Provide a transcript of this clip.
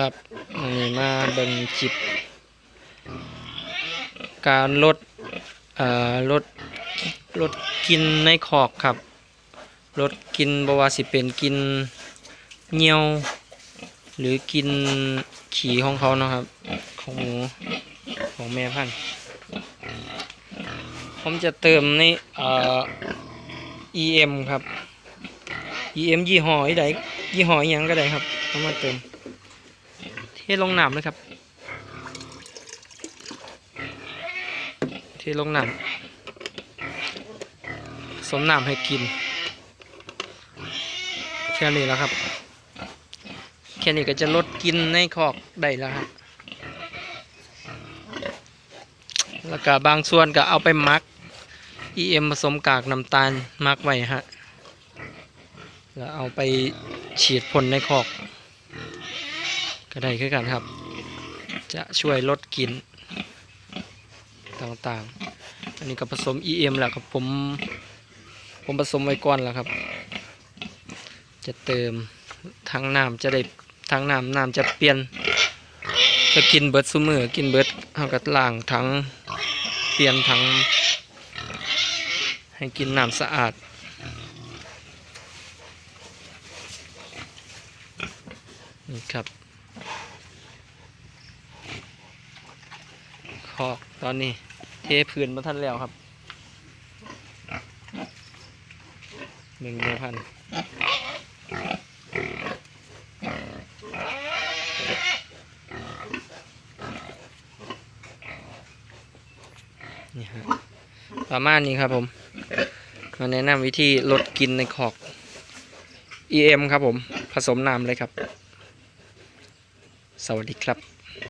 ครับนนี้มาเบิ่งคลิปการลดเอ่อลดลดกินในคอกครับลดกินบว่าสิเป็นกินเหนียว หรือกินขี่ของเขาเนาะครับ ของหมูของแม่พันธุ์ผมจะเติมในเอ่อ EM ครับ EM ยี่ห้อใดยี่ห้อยังก็ได้ครับเอามาเติม เทลงน้ำเลยครับ เทลงน้ำสมน้ำให้กิน แค่นี้แล้วครับ แค่นี้ก็จะลดกินในคอกได้แล้วครับ แล้วก็บางส่วนก็เอาไปมัก EM ผสมกากน้ำตาลมักไว้ฮะ แล้วเอาไปฉีดพ่นในคอก ก็ได้คือกันครับ จะช่วยลดกลิ่นต่างๆ อันนี้ก็ผสม EM แหละครับผมผมผสมไว้ก่อนแล้วครับ จะเติมทั้งน้ำจะได้ทั้งน้ำน้ำจะเปลี่ยนจะกินเบิร์ดซุมือกินเบิดเอากัล้างทั้งเปลี่ยนทั้งให้กินน้ำสะอาดนี่ครับ คอกตอนนี้ เทพื้นมาทันแล้วครับหนึ่งเมพันนี่ฮะประมาณนี้ครับผมมาแนะนำวิธีลดกลินในขอก EM ครับผม ผสมน้ำเลยครับ สวัสดีครับ